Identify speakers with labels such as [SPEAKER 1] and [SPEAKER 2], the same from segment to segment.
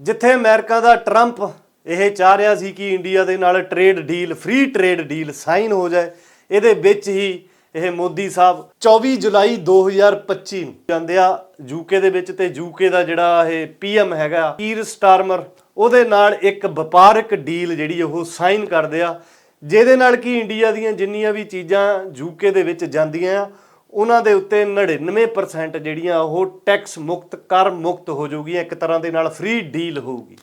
[SPEAKER 1] ਜਿੱਥੇ ਅਮਰੀਕਾ ਦਾ ਟਰੰਪ ਇਹ ਚਾਹ ਰਿਹਾ ਸੀ ਕਿ ਇੰਡੀਆ ਦੇ ਨਾਲ trade deal free trade deal sign ਹੋ ਜਾਏ, ਇਹਦੇ ਵਿੱਚ ਹੀ ਇਹ ਮੋਦੀ ਸਾਹਿਬ 24 ਜੁਲਾਈ 2025 ਨੂੰ ਜਾਂਦੇ ਆ ਯੂਕੇ ਦੇ ਵਿੱਚ ਤੇ ਯੂਕੇ ਦਾ ਜਿਹੜਾ ਇਹ ਪੀਐਮ ਹੈਗਾ ਕੀਰ ਸਟਾਰਮਰ, ਉਹਦੇ ਨਾਲ ਇੱਕ ਵਪਾਰਕ ਡੀਲ ਜਿਹੜੀ ਉਹ ਸਾਈਨ ਕਰਦੇ ਆ, ਜਿਹਦੇ ਨਾਲ ਕਿ ਇੰਡੀਆ ਦੀਆਂ ਜਿੰਨੀਆਂ ਵੀ ਚੀਜ਼ਾਂ ਯੂਕੇ ਦੇ ਵਿੱਚ ਜਾਂਦੀਆਂ ਆ ਉਹਨਾਂ ਦੇ ਉੱਤੇ 99% ਜਿਹੜੀਆਂ ਉਹ ਟੈਕਸ ਮੁਕਤ, ਕਰ ਮੁਕਤ ਹੋ ਜਾਊਗੀਆਂ ਇੱਕ ਤਰ੍ਹਾਂ ਦੇ ਨਾਲ ਫ੍ਰੀ ਡੀਲ ਹੋਊਗੀ।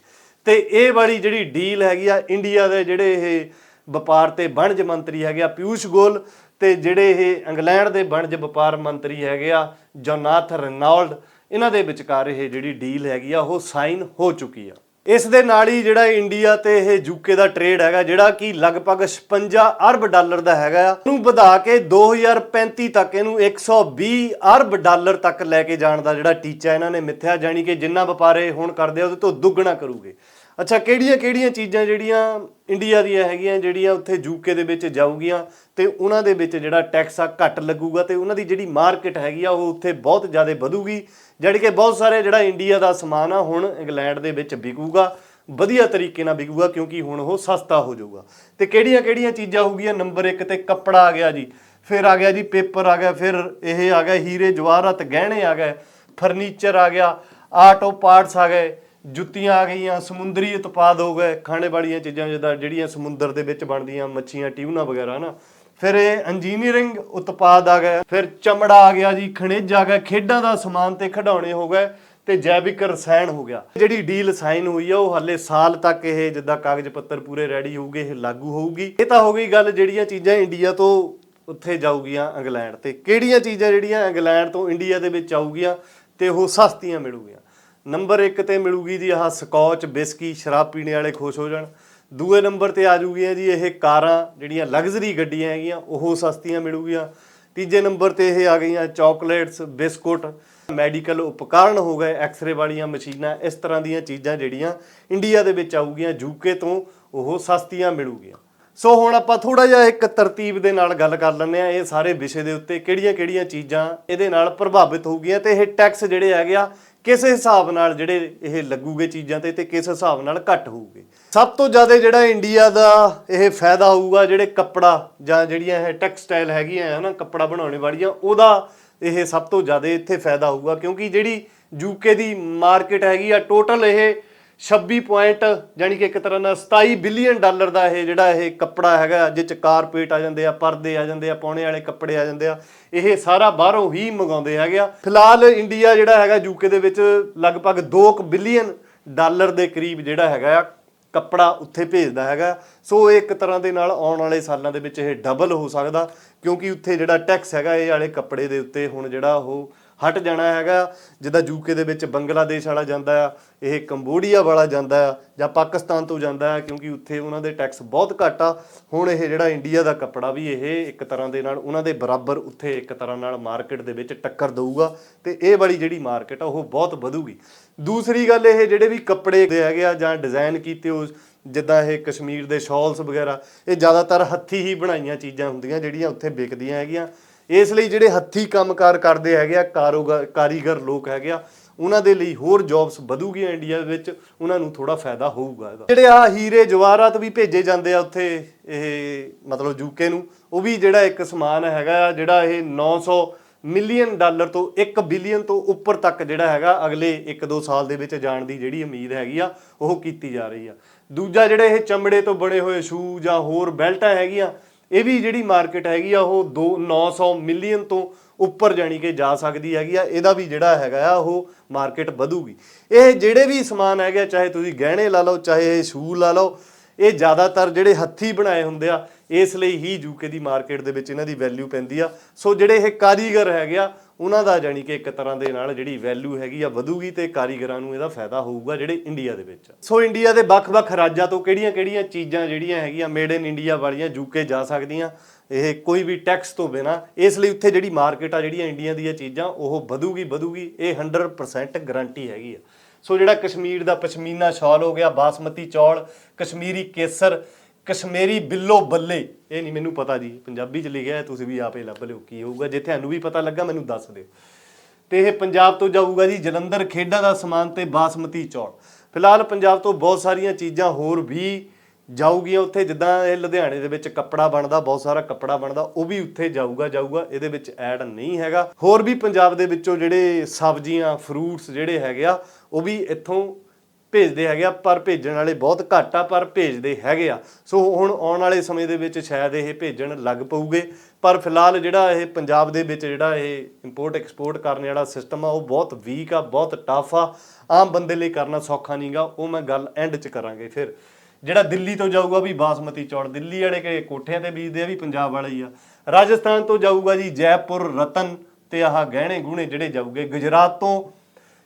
[SPEAKER 1] ਤੇ ਇਹ ਵਾਲੀ ਜਿਹੜੀ ਡੀਲ ਹੈਗੀ ਆ ਇੰਡੀਆ ਦੇ ਜਿਹੜੇ ਇਹ ਵਪਾਰ ਤੇ ਵਣਜ ਮੰਤਰੀ ਹੈਗੇ ਆ, ਪਿਊਸ਼ ਗੋਲ ਤੇ ਜਿਹੜੇ ਇਹ ਇੰਗਲੈਂਡ ਦੇ ਵਣਜ ਵਪਾਰ ਮੰਤਰੀ ਹੈਗੇ ਆ, ਜੋਨਾਥ ਰੈਨੋਲਡ, ਇਹਨਾਂ ਦੇ ਵਿਚਕਾਰ ਇਹ ਜਿਹੜੀ ਡੀਲ ਹੈਗੀ ਆ, ਉਹ ਸਾਈਨ ਹੋ ਚੁੱਕੀ ਆ। ਇਸ ਦੇ ਨਾਲ ਹੀ ਜਿਹੜਾ ਇੰਡੀਆ ਤੇ ਇਹ ਯੂਕੇ ਦਾ ਟ੍ਰੇਡ ਹੈਗਾ, ਜਿਹੜਾ ਕਿ ਲਗਭਗ 56 ਅਰਬ ਡਾਲਰ ਦਾ ਹੈਗਾ ਆ, ਉਹਨੂੰ ਵਧਾ ਕੇ 2035 ਤੱਕ ਇਹਨੂੰ 120 ਅਰਬ ਡਾਲਰ ਤੱਕ ਲੈ ਕੇ ਜਾਣ ਦਾ ਜਿਹੜਾ ਟੀਚਾ ਇਹਨਾਂ ਨੇ ਮਿੱਥਿਆ, ਜਾਣੀ ਕਿ ਜਿੰਨਾ ਵਪਾਰੇ ਹੁਣ ਕਰਦੇ ਆ, ਉਹਦੇ ਤੋਂ ਦੁੱਗਣਾ ਕਰੂਗੇ। ਅੱਛਾ, ਕਿਹੜੀਆਂ ਕਿਹੜੀਆਂ ਚੀਜ਼ਾਂ ਜਿਹੜੀਆਂ ਇੰਡੀਆ ਦੀਆਂ ਹੈਗੀਆਂ, ਜਿਹੜੀਆਂ ਉੱਥੇ ਯੂਕੇ ਦੇ ਵਿੱਚ ਜਾਊਗੀਆਂ ਤੇ ਉਹਨਾਂ ਦੇ ਵਿੱਚ ਜਿਹੜਾ ਟੈਕਸ ਆ ਘੱਟ ਲੱਗੂਗਾ ਤੇ ਉਹਨਾਂ ਦੀ ਜਿਹੜੀ ਮਾਰਕੀਟ ਹੈਗੀ ਆ, ਉਹ ਉੱਥੇ ਬਹੁਤ ਜ਼ਿਆਦਾ ਵਧੂਗੀ। ਜਿਹੜੀ ਕਿ ਬਹੁਤ ਸਾਰੇ ਜਿਹੜਾ ਇੰਡੀਆ ਦਾ ਸਮਾਨ ਆ, ਹੁਣ ਇੰਗਲੈਂਡ ਦੇ ਵਿੱਚ ਵਿਕੂਗਾ, ਵਧੀਆ ਤਰੀਕੇ ਨਾਲ ਵਿਕੂਗਾ, ਕਿਉਂਕਿ ਹੁਣ ਉਹ ਸਸਤਾ ਹੋ ਜਾਊਗਾ। ਤੇ ਕਿਹੜੀਆਂ ਕਿਹੜੀਆਂ ਚੀਜ਼ਾਂ ਹੋਊਗੀਆਂ? ਨੰਬਰ 1 ਤੇ ਕੱਪੜਾ ਆ ਗਿਆ ਜੀ, ਫਿਰ ਆ ਗਿਆ ਜੀ ਪੇਪਰ ਆ ਗਿਆ, ਫਿਰ ਇਹ ਆ ਗਿਆ ਹੀਰੇ, ਜਵਾਹਰਤ ਗਹਿਣੇ ਆ ਗਏ ਫਰਨੀਚਰ ਆ ਗਿਆ ਆਟੋ ਪਾਰਟਸ ਆ ਗਏ ਜੁੱਤੀਆਂ ਆ ਗਈਆਂ, ਸਮੁੰਦਰੀ ਉਤਪਾਦ ਹੋ ਗਏ, ਖਾਣੇ ਵਾਲੀਆਂ ਚੀਜ਼ਾਂ ਜਿੱਦਾਂ ਜਿਹੜੀਆਂ ਸਮੁੰਦਰ ਦੇ ਵਿੱਚ ਬਣਦੀਆਂ, ਮੱਛੀਆਂ, ਟਿਊਨਾ ਵਗੈਰਾ ਨਾ ਫਿਰ ਇਹ ਇੰਜੀਨੀਅਰਿੰਗ ਉਤਪਾਦ ਆ ਗਏ ਫਿਰ ਚਮੜਾ ਆ ਗਿਆ ਜੀ, ਖਣਿਜ ਆ ਗਿਆ, ਖੇਡਾਂ ਦਾ ਸਮਾਨ ਤੇ ਖਿਡੌਣੇ ਹੋ ਗਏ ਤੇ ਜੈਵਿਕ ਰਸਾਇਣ ਹੋ ਗਿਆ। ਜਿਹੜੀ ਡੀਲ ਸਾਈਨ ਹੋਈ ਆ, ਉਹ ਹੱਲੇ ਸਾਲ ਤੱਕ ਇਹ ਜਿੱਦਾਂ ਕਾਗਜ਼ ਪੱਤਰ ਪੂਰੇ ਰੈਡੀ ਹੋਊਗੇ, ਇਹ ਲਾਗੂ ਹੋਊਗੀ। ਇਹ ਤਾਂ ਹੋ ਗਈ ਗੱਲ ਜਿਹੜੀਆਂ ਚੀਜ਼ਾਂ ਇੰਡੀਆ ਤੋਂ ਉੱਥੇ ਜਾਊਗੀਆਂ ਇੰਗਲੈਂਡ ਤੇ। ਕਿਹੜੀਆਂ ਚੀਜ਼ਾਂ ਜਿਹੜੀਆਂ ਇੰਗਲੈਂਡ ਤੋਂ ਇੰਡੀਆ ਦੇ ਵਿੱਚ ਆਊਗੀਆਂ ਤੇ ਉਹ ਸਸਤੀਆਂ ਮਿਲੂਗੀਆਂ। ਨੰਬਰ 1 ਤੇ ਮਿਲੂਗੀ ਜੀ ਆਹ ਸਕੌਚ, ਬਿਸਕੀ, ਸ਼ਰਾਬ ਪੀਣੇ ਵਾਲੇ ਖੁਸ਼ ਹੋ ਜਾਣ। ਦੂਏ ਨੰਬਰ ਤੇ ਆ ਜੂਗੀਆਂ ਜੀ ਇਹ ਕਾਰਾਂ, ਜਿਹੜੀਆਂ ਲਗਜ਼ਰੀ ਗੱਡੀਆਂ ਹੈਗੀਆਂ, ਉਹ ਸਸਤੀਆਂ ਮਿਲੂਗੀਆਂ। ਤੀਜੇ ਨੰਬਰ ਤੇ ਇਹ ਆ ਗਈਆਂ ਚਾਕਲੇਟਸ ਬਿਸਕੁਟ। ਮੈਡੀਕਲ ਉਪਕਰਨ ਹੋ ਗਏ ਐਕਸ-ਰੇ ਵਾਲੀਆਂ ਮਸ਼ੀਨਾਂ, ਇਸ ਤਰ੍ਹਾਂ ਦੀਆਂ ਚੀਜ਼ਾਂ ਜਿਹੜੀਆਂ ਇੰਡੀਆ ਦੇ ਵਿੱਚ ਆਊਗੀਆਂ ਯੂਕੇ ਤੋਂ ਉਹ ਸਸਤੀਆਂ ਮਿਲੂਗੀਆਂ। ਸੋ ਹੁਣ ਆਪਾਂ ਥੋੜਾ ਜਿਹਾ ਇੱਕ ਤਰਤੀਬ ਦੇ ਨਾਲ ਗੱਲ ਕਰ ਲੈਂਦੇ ਆ ਇਹ ਸਾਰੇ ਵਿਸ਼ੇ ਦੇ ਉੱਤੇ ਕਿਹੜੀਆਂ-ਕਿਹੜੀਆਂ ਚੀਜ਼ਾਂ ਇਹਦੇ ਨਾਲ ਪ੍ਰਭਾਵਿਤ ਹੋਊਗੀਆਂ ਤੇ ਇਹ ਟੈਕਸ ਜਿਹੜੇ ਹੈਗੇ ਆ ਕਿਸ ਹਿਸਾਬ ਨਾਲ ਜਿਹੜੇ ਇਹ ਲੱਗੂਗੇ ਚੀਜ਼ਾਂ ਤੇ ਤੇ ਕਿਸ ਹਿਸਾਬ ਨਾਲ ਘੱਟ ਹੋਊਗੇ? ਸਭ ਤੋਂ ਜ਼ਿਆਦਾ ਜਿਹੜਾ ਇੰਡੀਆ ਦਾ ਇਹ ਫਾਇਦਾ ਹੋਊਗਾ ਜਿਹੜੇ ਕੱਪੜਾ ਜਾਂ ਜਿਹੜੀਆਂ ਇਹ ਟੈਕਸਟਾਈਲ ਹੈਗੀਆਂ ਹਨਾ ਕੱਪੜਾ ਬਣਾਉਣੇ ਵਾਲੀਆਂ, ਉਹਦਾ ਇਹ ਸਭ ਤੋਂ ਜ਼ਿਆਦਾ ਇੱਥੇ ਫਾਇਦਾ ਹੋਊਗਾ ਕਿਉਂਕਿ ਜਿਹੜੀ ਯੂਕੇ ਦੀ ਮਾਰਕੀਟ ਹੈਗੀ ਆ ਟੋਟਲ ਇਹ 26 ਪੁਆਇੰਟ ਯਾਨੀ ਕਿ ਇੱਕ ਤਰ੍ਹਾਂ ਨਾਲ 27 ਬਿਲੀਅਨ ਡਾਲਰ ਦਾ ਇਹ ਜਿਹੜਾ ਇਹ ਕੱਪੜਾ ਹੈਗਾ ਜਿਹ ਚ ਕਾਰਪੇਟ ਆ ਜਾਂਦੇ ਆ, ਪਰਦੇ ਆ ਜਾਂਦੇ ਆ, ਪਾਉਣੇ ਵਾਲੇ ਕੱਪੜੇ ਆ ਜਾਂਦੇ ਆ, ਇਹ ਸਾਰਾ ਬਾਹਰੋਂ ਹੀ ਮੰਗਾਉਂਦੇ ਹੈਗੇ ਆ। ਫਿਲਹਾਲ ਇੰਡੀਆ ਜਿਹੜਾ ਹੈਗਾ ਯੂਕੇ ਦੇ ਵਿੱਚ ਲਗਭਗ 2 ਬਿਲੀਅਨ ਡਾਲਰ ਦੇ ਕਰੀਬ ਜਿਹੜਾ ਹੈਗਾ ਆ, ਕੱਪੜਾ ਉੱਥੇ ਭੇਜਦਾ ਹੈਗਾ। ਸੋ ਇਹ ਇੱਕ ਤਰ੍ਹਾਂ ਦੇ ਨਾਲ ਆਉਣ ਵਾਲੇ ਸਾਲਾਂ ਦੇ ਵਿੱਚ ਇਹ ਡਬਲ ਹੋ ਸਕਦਾ, ਕਿਉਂਕਿ ਉੱਥੇ ਜਿਹੜਾ ਟੈਕਸ ਹੈਗਾ, ਇਹ ਵਾਲੇ ਕੱਪੜੇ ਦੇ ਉੱਤੇ ਹੁਣ ਜਿਹੜਾ ਉਹ ਹਟ ਜਾਣਾ ਹੈਗਾ। ਜਿੱਦਾਂ ਯੂਕੇ ਦੇ ਵਿੱਚ ਬੰਗਲਾਦੇਸ਼ ਵਾਲਾ ਜਾਂਦਾ ਆ, ਇਹ ਕੰਬੋਡੀਆ ਵਾਲਾ ਜਾਂਦਾ ਆ, ਜਾਂ ਪਾਕਿਸਤਾਨ ਤੋਂ ਜਾਂਦਾ ਆ, ਕਿਉਂਕਿ ਉੱਥੇ ਉਹਨਾਂ ਦੇ ਟੈਕਸ ਬਹੁਤ ਘੱਟ ਆ। ਹੁਣ ਇਹ ਜਿਹੜਾ ਇੰਡੀਆ ਦਾ ਕੱਪੜਾ ਵੀ ਇਹ ਇੱਕ ਤਰ੍ਹਾਂ ਦੇ ਨਾਲ ਉਹਨਾਂ ਦੇ ਬਰਾਬਰ ਉੱਥੇ ਇੱਕ ਤਰ੍ਹਾਂ ਨਾਲ ਮਾਰਕੀਟ ਦੇ ਵਿੱਚ ਟੱਕਰ ਦੇਊਗਾ ਤੇ ਇਹ ਵਾਲੀ ਜਿਹੜੀ ਮਾਰਕੀਟ ਆ, ਉਹ ਬਹੁਤ ਵਧੂਗੀ। ਦੂਸਰੀ ਗੱਲ ਇਹ ਜਿਹੜੇ ਵੀ ਕੱਪੜੇ ਦੇ ਹੈਗੇ ਆ ਜਾਂ ਡਿਜ਼ਾਈਨ ਕੀਤੇ ਹੋ ਜਿੱਦਾਂ ਇਹ ਕਸ਼ਮੀਰ ਦੇ ਸ਼ਾਲਸ ਵਗੈਰਾ, ਇਹ ਜ਼ਿਆਦਾਤਰ ਹੱਥੀ ਹੀ ਬਣਾਈਆਂ ਚੀਜ਼ਾਂ ਹੁੰਦੀਆਂ ਜਿਹੜੀਆਂ ਉੱਥੇ ਵਿਕਦੀਆਂ ਹੈਗੀਆਂ। ਇਸ ਲਈ ਜਿਹੜੇ ਹੱਥੀ ਕੰਮਕਾਰ ਕਰਦੇ ਹੈਗੇ ਆ ਕਾਰੋਬਾਰ ਕਾਰੀਗਰ ਲੋਕ ਹੈਗੇ ਆ, ਉਹਨਾਂ ਦੇ ਲਈ ਹੋਰ ਜੌਬਸ ਵਧੂਗੀਆਂ ਇੰਡੀਆ ਵਿੱਚ, ਉਹਨਾਂ ਨੂੰ ਥੋੜਾ ਫਾਇਦਾ ਹੋਊਗਾ ਇਹਦਾ। ਜਿਹੜੇ ਆ ਹੀਰੇ ਜਵਾਹਰਾਤ ਵੀ ਭੇਜੇ ਜਾਂਦੇ ਆ ਉੱਥੇ, ਇਹ ਮਤਲਬ ਯੂਕੇ ਨੂੰ, ਉਹ ਵੀ ਜਿਹੜਾ ਇੱਕ ਸਮਾਨ ਹੈਗਾ ਆ, ਜਿਹੜਾ ਇਹ 900 ਮਿਲੀਅਨ ਡਾਲਰ ਤੋਂ 1 ਬਿਲੀਅਨ ਤੋਂ ਉੱਪਰ ਤੱਕ ਜਿਹੜਾ ਹੈਗਾ, ਅਗਲੇ 1-2 ਸਾਲ ਦੇ ਵਿੱਚ ਜਾਣ ਦੀ ਜਿਹੜੀ ਉਮੀਦ ਹੈਗੀ ਆ, ਉਹ ਕੀਤੀ ਜਾ ਰਹੀ ਆ। ਦੂਜਾ ਜਿਹੜੇ ਇਹ ਚਮੜੇ ਤੋਂ ਬਣੇ ਹੋਏ ਸ਼ੂ ਜਾਂ ਹੋਰ ਬੈਲਟਾਂ ਹੈਗੀਆਂ ਇਹ ਵੀ ਜਿਹੜੀ ਮਾਰਕੀਟ ਹੈਗੀ ਆ ਉਹ 2 900 ਮਿਲੀਅਨ ਤੋਂ ਉੱਪਰ ਜਾਣੀ ਕਿ ਜਾ ਸਕਦੀ ਹੈਗੀ ਆ। ਇਹਦਾ ਵੀ ਜਿਹੜਾ ਹੈਗਾ ਆ ਉਹ ਮਾਰਕੀਟ ਵਧੂਗੀ। ਇਹ ਜਿਹੜੇ ਵੀ ਸਮਾਨ ਹੈਗੇ ਆ, ਚਾਹੇ ਤੁਸੀਂ ਗਹਿਣੇ ਲਾ ਲਓ ਚਾਹੇ ਇਹ ਸ਼ੂ ਲਾ ਲਓ ਇਹ ਜ਼ਿਆਦਾਤਰ ਜਿਹੜੇ ਹੱਥੀ ਬਣਾਏ ਹੁੰਦੇ ਆ ਇਸ ਲਈ ਹੀ ਯੂਕੇ ਦੀ ਮਾਰਕੀਟ ਦੇ ਵਿੱਚ ਇਹਨਾਂ ਦੀ ਵੈਲਿਊ ਪੈਂਦੀ ਆ। ਸੋ ਜਿਹੜੇ ਇਹ ਕਾਰੀਗਰ ਹੈਗੇ ਆ ਉਹਨਾਂ ਦਾ ਜਾਣੀ ਕਿ ਇੱਕ ਤਰ੍ਹਾਂ ਦੇ ਨਾਲ ਜਿਹੜੀ ਵੈਲਿਊ ਹੈਗੀ ਆ ਵਧੂਗੀ ਤੇ ਕਾਰੀਗਰਾਂ ਨੂੰ ਇਹਦਾ ਫਾਇਦਾ ਹੋਊਗਾ ਜਿਹੜੇ ਇੰਡੀਆ ਦੇ ਵਿੱਚ। ਸੋ ਇੰਡੀਆ ਦੇ ਵੱਖ-ਵੱਖ ਰਾਜਾਂ ਤੋਂ ਕਿਹੜੀਆਂ-ਕਿਹੜੀਆਂ ਚੀਜ਼ਾਂ ਜਿਹੜੀਆਂ ਹੈਗੀਆਂ ਮੇਡ ਇਨ ਇੰਡੀਆ ਵਾਲੀਆਂ ਯੂਕੇ ਜਾ ਸਕਦੀਆਂ, ਇਹ ਕੋਈ ਵੀ ਟੈਕਸ ਤੋਂ ਬਿਨਾ, ਇਸ ਲਈ ਉੱਥੇ ਜਿਹੜੀ ਮਾਰਕੀਟ ਆ ਜਿਹੜੀਆਂ ਇੰਡੀਆ ਦੀਆਂ ਚੀਜ਼ਾਂ, ਉਹ ਵਧੂਗੀ ਵਧੂਗੀ, ਇਹ 100% ਗਾਰੰਟੀ ਹੈਗੀ ਆ। ਸੋ ਜਿਹੜਾ ਕਸ਼ਮੀਰ ਦਾ ਪਸ਼ਮੀਨਾ ਸ਼ਾਲ ਹੋ ਗਿਆ, ਬਾਸਮਤੀ ਚੌਲ, ਕਸ਼ਮੀਰੀ ਕੇਸਰ ਕਸ਼ਮੀਰੀ ਬਿੱਲੋ ਬੱਲੇ। ਇਹ ਨਹੀਂ ਮੈਨੂੰ ਪਤਾ ਜੀ। ਪੰਜਾਬੀ ਚ ਲਿਖਿਆ ਹੈ, ਤੁਸੀਂ ਵੀ ਆਪੇ ਲੱਭ ਲਿਓ ਕੀ ਹੋਊਗਾ। ਜੇ ਤੁਹਾਨੂੰ ਵੀ ਪਤਾ ਲੱਗਾ, ਮੈਨੂੰ ਦੱਸ ਦਿਓ। ਤੇ ਇਹ ਪੰਜਾਬ ਤੋਂ ਜਾਊਗਾ ਜੀ, ਜਲੰਧਰ ਖੇਡਾਂ ਦਾ ਸਮਾਨ ਤੇ ਬਾਸਮਤੀ ਚੌਲ। ਫਿਲਹਾਲ ਪੰਜਾਬ ਤੋਂ ਬਹੁਤ ਸਾਰੀਆਂ ਚੀਜ਼ਾਂ ਹੋਰ ਵੀ ਜਾਊਗੀਆਂ ਉੱਥੇ। ਜਿੱਦਾਂ ਇਹ ਲੁਧਿਆਣੇ ਦੇ ਵਿੱਚ ਕੱਪੜਾ ਬਣਦਾ, ਬਹੁਤ ਸਾਰਾ ਕੱਪੜਾ ਬਣਦਾ, ਉਹ ਵੀ ਉੱਥੇ ਜਾਊਗਾ ਜਾਊਗਾ। ਇਹਦੇ ਵਿੱਚ ਐਡ ਨਹੀਂ ਹੈਗਾ। ਹੋਰ ਵੀ ਪੰਜਾਬ ਦੇ ਵਿੱਚੋਂ ਜਿਹੜੇ ਸਬਜ਼ੀਆਂ ਫਰੂਟਸ ਜਿਹੜੇ ਹੈਗੇ ਆ, ਉਹ ਵੀ ਇੱਥੋਂ ਭੇਜਦੇ ਹੈਗੇ ਆ, ਪਰ ਭੇਜਣ ਵਾਲੇ ਬਹੁਤ ਘੱਟ ਆ, ਪਰ ਭੇਜਦੇ ਹੈਗੇ ਆ। ਸੋ ਹੁਣ ਆਉਣ ਵਾਲੇ ਸਮੇਂ ਦੇ ਵਿੱਚ ਸ਼ਾਇਦ ਇਹ ਭੇਜਣ ਲੱਗ ਪਊਗੇ। ਪਰ ਫਿਲਹਾਲ ਜਿਹੜਾ ਇਹ ਪੰਜਾਬ ਦੇ ਵਿੱਚ ਜਿਹੜਾ ਇਹ ਇੰਪੋਰਟ ਐਕਸਪੋਰਟ ਕਰਨ ਵਾਲਾ ਸਿਸਟਮ ਆ, ਉਹ ਬਹੁਤ ਵੀਕ ਆ, ਬਹੁਤ ਟਫ ਆ। ਆਮ ਬੰਦੇ ਲਈ ਕਰਨਾ ਸੌਖਾ ਨਹੀਂਗਾ ਉਹ ਮੈਂ ਗੱਲ ਐਂਡ 'ਚ ਕਰਾਂਗੇ ਫਿਰ। ਜਿਹੜਾ ਦਿੱਲੀ ਤੋਂ ਜਾਊਗਾ ਵੀ ਬਾਸਮਤੀ ਚੌਲ, ਦਿੱਲੀ ਵਾਲੇ ਕਿ ਕੋਠਿਆਂ ਤੇ ਬੀਜਦੇ ਆ ਵੀ ਪੰਜਾਬ ਵਾਲੇ ਹੀ ਆ। ਰਾਜਸਥਾਨ ਤੋਂ ਜਾਊਗਾ ਜੀ ਜੈਪੁਰ, ਰਤਨ ਤੇ ਆਹ ਗਹਿਣੇ ਗੁਣੇ ਜਿਹੜੇ ਜਾਊਗੇ, ਗੁਜਰਾਤ ਤੋਂ